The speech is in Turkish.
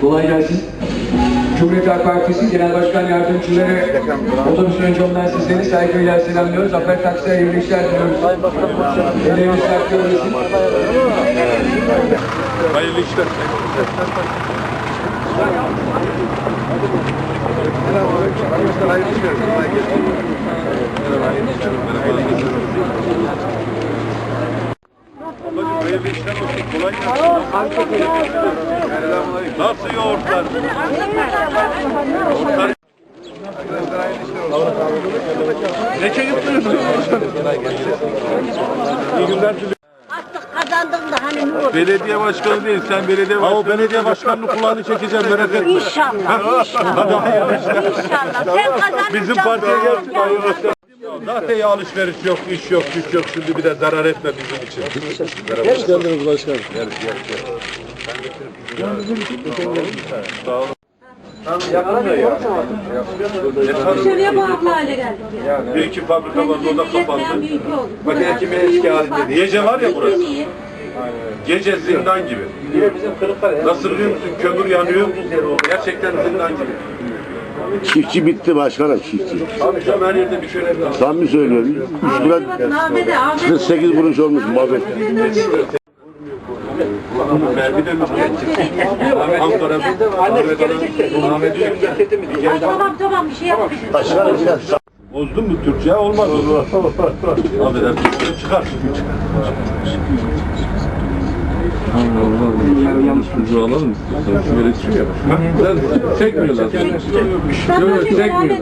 Kolay gelsin. Cumhuriyet Halk Partisi Genel Başkan Yardımcıları otobüs önce ondan sizleri saygıyla selamlıyoruz. Zafer Taksi'ye hayırlı işler diliyoruz. Elleriniz saklı olasın. Hayırlı işler. Olsun. Kolay gelsin. Nasıl yoğurtlar? Ne çekip duruyorsun? İyi günler kazandım da hani ne olur. Belediye başkanı değil, sen belediye başkanı. o belediye başkanının kulağını çekeceğim merak etme. İnşallah, inşallah. İnşallah. Sen kazanırsan. Bizim partiye gelsin. Zaten ya alışveriş yok, iş yok, güç yok. Şimdi bir de zarar etme bizim için. Hoş geldiniz başkanım. Gel, gel, gel. Sağ olun. Dışarıya bağımlı hale geldik ya. Bir iki fabrika var, o da kapandı. Makine eski halinde değil. Gece var ya burası. Gece zindan gibi. Nasıl biliyor musun? Kömür yanıyor. Gerçekten zindan gibi. Çiftçi bitti başkanım çiftçi. Samimi söylüyorum. 3 lira Bakın Ahmet'e, Ahmet 48 kuruş olmuş mazot. Mermi de mi Ankara Ahmet Ahmet getirdi mi? Tamam tamam bir şey yapma. Başkanım sen Bozdun mu Türkçe? Olmaz o. Affedersin. Çıkar. Yanlış bir alalım. Şu yönetici mi yapmış? Çekmiyorlar. Ben Yok çekmiyorlar.